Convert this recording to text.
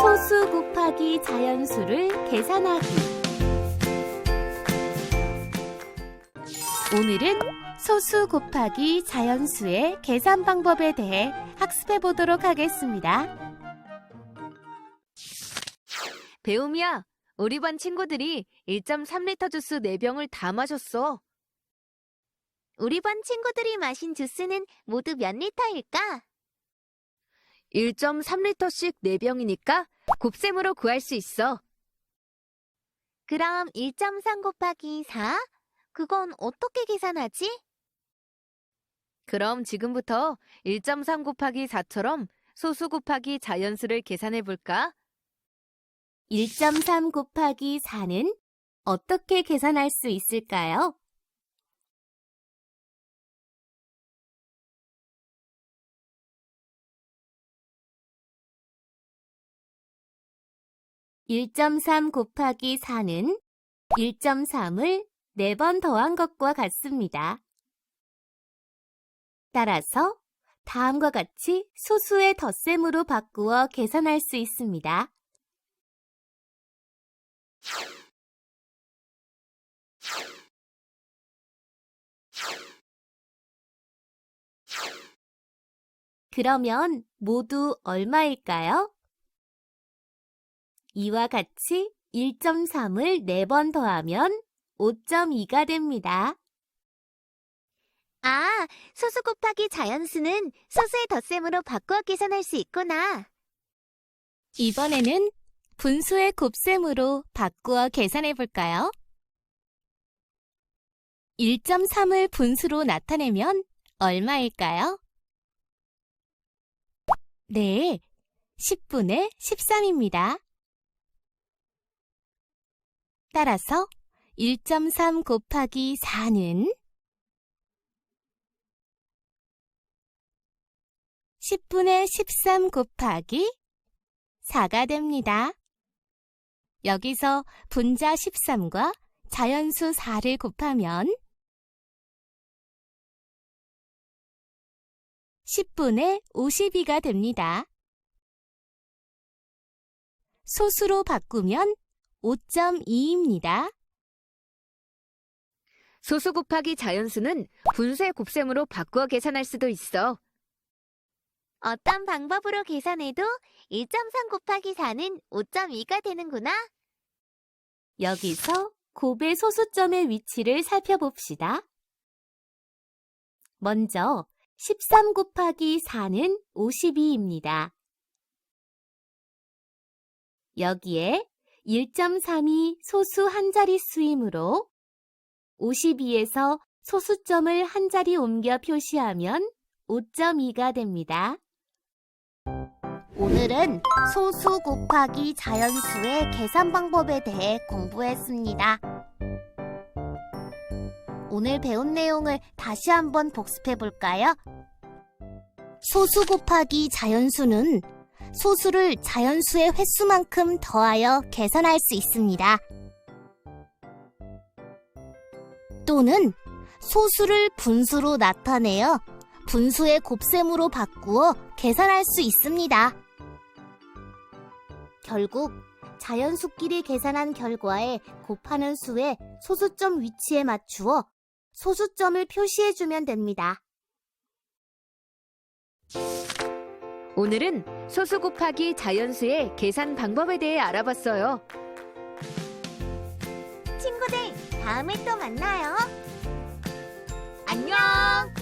소수 곱하기 자연수를 계산하기. 오늘은 소수 곱하기 자연수의 계산 방법에 대해 학습해 보도록 하겠습니다. 배움이야, 우리 반 친구들이 1.3리터 주스 4병을 다 마셨어. 우리 반 친구들이 마신 주스는 모두 몇 리터일까? 1.3리터씩 4병이니까 곱셈으로 구할 수 있어. 그럼 1.3 곱하기 4? 그건 어떻게 계산하지? 그럼 지금부터 1.3 곱하기 4처럼 소수 곱하기 자연수를 계산해 볼까? 1.3 곱하기 4는 어떻게 계산할 수 있을까요? (1.3) 곱하기 4는 (1.3을) 4번 더한 것과 같습니다. 따라서 다음과 같이 소수의 덧셈으로 바꾸어 계산할 수 있습니다. 그러면 모두 얼마일까요? 이와 같이 1.3을 4번 더하면 5.2가 됩니다. 아, 소수 곱하기 자연수는 소수의 덧셈으로 바꾸어 계산할 수 있구나. 이번에는 분수의 곱셈으로 바꾸어 계산해 볼까요? 1.3을 분수로 나타내면 얼마일까요? 네, 10분의 13입니다. 따라서 1.3 곱하기 4는 10분의 13 곱하기 4가 됩니다. 여기서 분자 13과 자연수 4를 곱하면 10분의 52가 됩니다. 소수로 바꾸면 5.2입니다. 소수 곱하기 자연수는 분수의 곱셈으로 바꾸어 계산할 수도 있어. 어떤 방법으로 계산해도 1.3 곱하기 4는 5.2가 되는구나. 여기서 곱의 소수점의 위치를 살펴봅시다. 먼저 13 곱하기 4는 52입니다. 여기에 1.3이 소수 한 자릿수이므로 52에서 소수점을 한 자리 옮겨 표시하면 5.2가 됩니다. 오늘은 소수 곱하기 자연수의 계산 방법에 대해 공부했습니다. 오늘 배운 내용을 다시 한번 복습해 볼까요? 소수 곱하기 자연수는 소수를 자연수의 횟수만큼 더하여 계산할 수 있습니다. 또는 소수를 분수로 나타내어 분수의 곱셈으로 바꾸어 계산할 수 있습니다. 결국 자연수끼리 계산한 결과에 곱하는 수의 소수점 위치에 맞추어 소수점을 표시해주면 됩니다. 오늘은 소수 곱하기 자연수의 계산 방법에 대해 알아봤어요. 친구들, 다음에 또 만나요. 안녕!